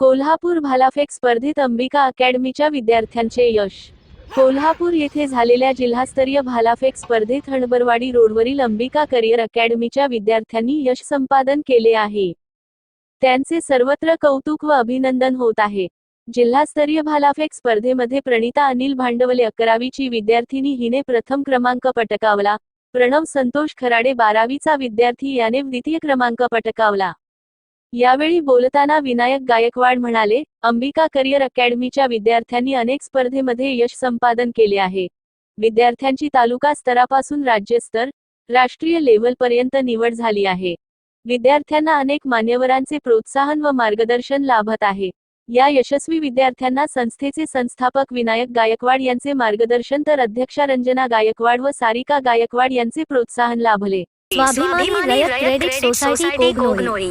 कोल्हापूर भालाफेक स्पर्धेत अंबिका अकॅडमीच्या विद्यार्थ्यांचे यश. कोल्हापूर येथे झालेल्या जिल्हास्तरीय भालाफेक स्पर्धेत हणबरवाडी रोडवरील अंबिका करिअर अकॅडमीच्या विद्यार्थ्यांनी यश संपादन केले आहे. त्यांचे सर्वत्र कौतुक व अभिनंदन होत आहे. जिल्हास्तरीय भालाफेक स्पर्धेमध्ये प्रणिता अनिल भांडवले अकरावीची विद्यार्थिनी हिने प्रथम क्रमांक पटकावला. प्रणव संतोष खराडे बारावीचा विद्यार्थी याने द्वितीय क्रमांक पटकावला. यावेळी बोलताना विनायक गायकवाड म्हणाले अंबिका करिअर अकॅडमीच्या विद्यार्थ्यांनी अनेक स्पर्धेमध्ये यश संपादन केले आहे. विद्यार्थ्यांची तालुका स्तरापासून राज्यस्तर राष्ट्रीय लेव्हलपर्यंत निवड झाली आहे. विद्यार्थ्यांना अनेक मान्यवरांचे प्रोत्साहन व मार्गदर्शन लाभत आहे. या यशस्वी विद्यार्थ्यांना संस्थेचे संस्थापक विनायक गायकवाड यांचे मार्गदर्शन तर अध्यक्षा रंजना गायकवाड व सारिका गायकवाड यांचे प्रोत्साहन लाभले. स्वाभिमानी रयत क्रेडिट सोसायटी कोगनोळी.